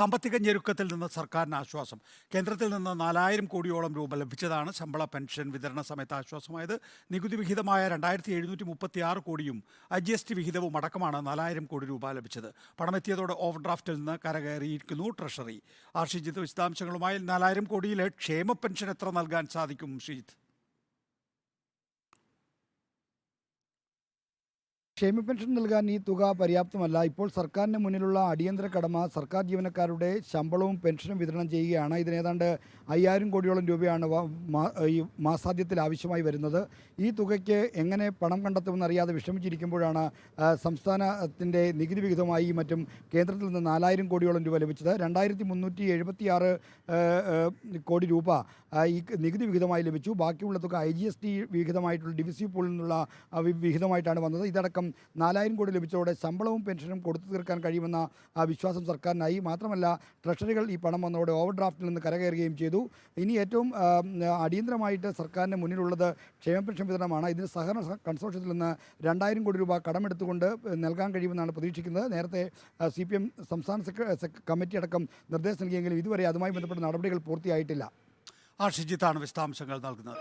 സാമ്പത്തിക ഞെരുക്കത്തിൽ നിന്ന് സർക്കാരിന് ആശ്വാസം. കേന്ദ്രത്തിൽ നിന്ന് നാലായിരം കോടിയോളം രൂപ ലഭിച്ചതാണ് ശമ്പള പെൻഷൻ വിതരണ സമയത്ത് ആശ്വാസമായത്. നികുതി വിഹിതമായ രണ്ടായിരത്തി എഴുന്നൂറ്റി മുപ്പത്തി ആറ് കോടിയും ഐ ജി എസ് ടി വിഹിതവും അടക്കമാണ് നാലായിരം കോടി രൂപ ലഭിച്ചത്. പണമെത്തിയതോടെ ഓവർ ഡ്രാഫ്റ്റിൽ നിന്ന് കരകയറിയിരിക്കുന്നു ട്രഷറി. ആർ. വിശദാംശങ്ങളുമായി നാലായിരം കോടിയിലെ ക്ഷേമ പെൻഷൻ എത്ര നൽകാൻ സാധിക്കും ഷിജിത്ത് ക്ഷേമ പെൻഷൻ നൽകാൻ ഈ തുക പര്യാപ്തമല്ല. ഇപ്പോൾ സർക്കാരിന് മുന്നിലുള്ള അടിയന്തര കടമ സർക്കാർ ജീവനക്കാരുടെ ശമ്പളവും പെൻഷനും വിതരണം ചെയ്യുകയാണ്. ഇതിനേതാണ്ട് അയ്യായിരം കോടിയോളം രൂപയാണ് ഈ മാസാദ്യത്തിൽ ആവശ്യമായി വരുന്നത്. ഈ തുകയ്ക്ക് എങ്ങനെ പണം കണ്ടെത്തുമെന്ന് അറിയാതെ വിഷമിച്ചിരിക്കുമ്പോഴാണ് സംസ്ഥാനത്തിന്റെ നികുതി വിഹിതമായി മറ്റും കേന്ദ്രത്തിൽ നിന്ന് നാലായിരം കോടിയോളം രൂപ ലഭിച്ചത്. രണ്ടായിരത്തി മുന്നൂറ്റി എഴുപത്തി ആറ് കോടി രൂപ ഈ നികുതി വിഹിതമായി ലഭിച്ചു. ബാക്കിയുള്ള തുക ഐ ജി എസ് ടി വിഹിതമായിട്ടുള്ള ഡിവിസി പൂളിൽ നിന്നുള്ള വിഹിതമായിട്ടാണ് വന്നത്. ഇതടക്കം നാലായിരം കോടി ലഭിച്ചതോടെ ശമ്പളവും പെൻഷനും കൊടുത്തു തീർക്കാൻ കഴിയുമെന്ന വിശ്വാസം സർക്കാരിനായി. മാത്രമല്ല ട്രഷറികൾ ഈ പണം വന്നതോടെ ഓവർ ഡ്രാഫ്റ്റിൽ നിന്ന് കരകയറുകയും ചെയ്തു. ഇനി ഏറ്റവും അടിയന്തരമായിട്ട് സർക്കാരിന് മുന്നിലുള്ളത് ക്ഷേമ പെൻഷൻ വിതരണമാണ്. ഇതിന് സഹകരണ കൺസോർഷ്യത്തിൽ നിന്ന് രണ്ടായിരം കോടി രൂപ കടമെടുത്തുകൊണ്ട് നൽകാൻ കഴിയുമെന്നാണ് പ്രതീക്ഷിക്കുന്നത്. നേരത്തെ സി പി എം സംസ്ഥാന കമ്മിറ്റി അടക്കം നിർദ്ദേശം നൽകിയെങ്കിലും ഇതുവരെ അതുമായി ബന്ധപ്പെട്ട നടപടികൾ പൂർത്തിയായിട്ടില്ല. ആ വിശദാംശങ്ങൾ നൽകുന്നത്.